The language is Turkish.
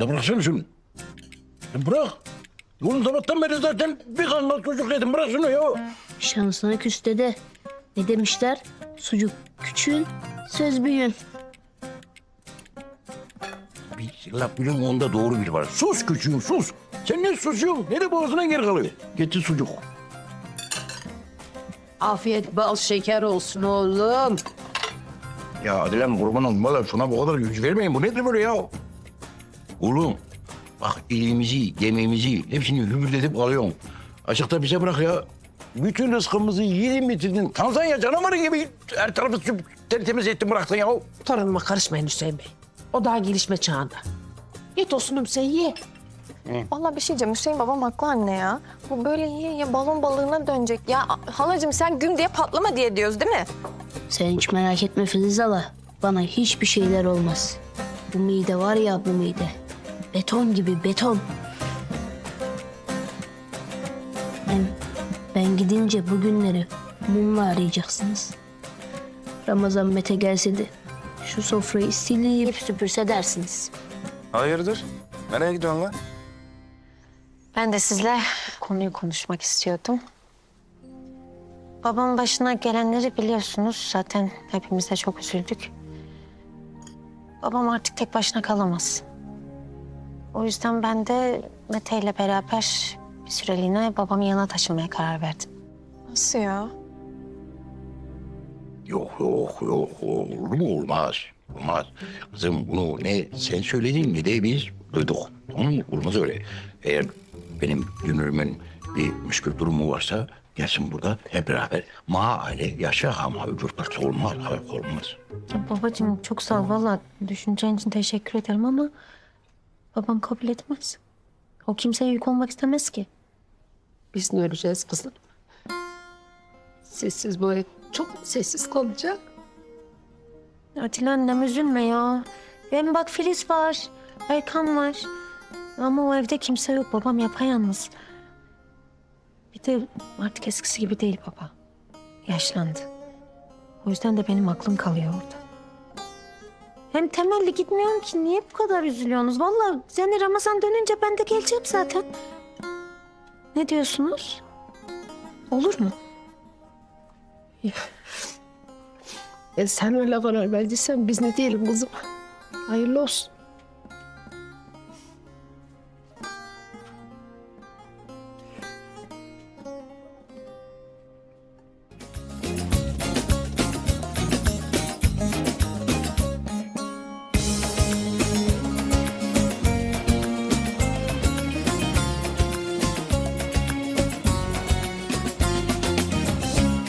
Da bıraksana şunu. Ya bırak. Oğlum sabahtan beri zaten bir kangal çocuk yedim. Bırak şunu ya. Şansına küs dede. Ne demişler? Sucuk küçüğün, söz büyüğün. Bir laf biliyorum onda doğru bir var. Sus küçüğüm sus. Sen ne susuyorsun? Ne de boğazına geri kalıyor. Getir sucuk. Afiyet bal şeker olsun oğlum. Ya Adilem kurban. Valla şuna bu kadar güç vermeyin. Bu nedir böyle ya? Oğlum bak iyiliğimizi, yemeğimizi hepsini hübürletip alıyorsun. Açıkta bize bırak ya. Bütün rızkımızı yedin bitirdin. Tanzanya canavarı gibi her tarafı sü- tertemiz ettin bıraktın ya. Torunuma karışmayın Hüseyin Bey. O daha gelişme çağında. Ye tosunum sen ye. Vallahi bir şey diyeceğim. Hüseyin babam haklı anne ya. Bu böyle yiye yiye balon balığına dönecek. Ya halacığım sen güm diye patlama diye diyoruz değil mi? Sen hiç merak etme Filiz hala. Bana hiçbir şeyler olmaz. Bu mide var ya bu mide. Beton gibi beton. Hem ben gidince bugünleri mumla arayacaksınız. Ramazan Mete gelse de şu sofrayı silip süpürse dersiniz. Hayırdır? Nereye gidiyorsun lan? Ben de sizle konuyu konuşmak istiyordum. Babamın başına gelenleri biliyorsunuz. Zaten hepimiz de çok üzüldük. Babam artık tek başına kalamaz. O yüzden ben de Mete ile beraber bir süreliğine babamın yanına taşınmaya karar verdim. Nasıl ya? Yok yok yok olur mu olmaz. Olmaz. Kızım bunu ne sen söyledin ne de biz duyduk. Tamam mı? Olmaz öyle. Eğer benim dünürümün bir müşkül durumu varsa gelsin burada hep beraber ma aile yaşa ama öbür parça olmaz. Hayır olmaz. Ya babacığım çok sağ ol. Valla düşüncen için teşekkür ederim ama babam kabul etmez. O kimseye yük olmak istemez ki. Biz ne öleceğiz kızım? Sessiz bu ev çok sessiz kalacak. Atilla annem üzülme ya. Benim bak Filiz var, Erkan var. Ama o evde kimse yok. Babam yapayalnız. Bir de artık eskisi gibi değil baba. Yaşlandı. O yüzden de benim aklım kalıyor orada. Hem temelli gitmiyorum ki. Niye bu kadar üzülüyorsunuz? Vallahi yani Ramazan dönünce ben de geleceğim zaten. Ne diyorsunuz? Olur mu? E sen öyle karar verdiysen biz ne diyelim kızım? Hayırlı olsun.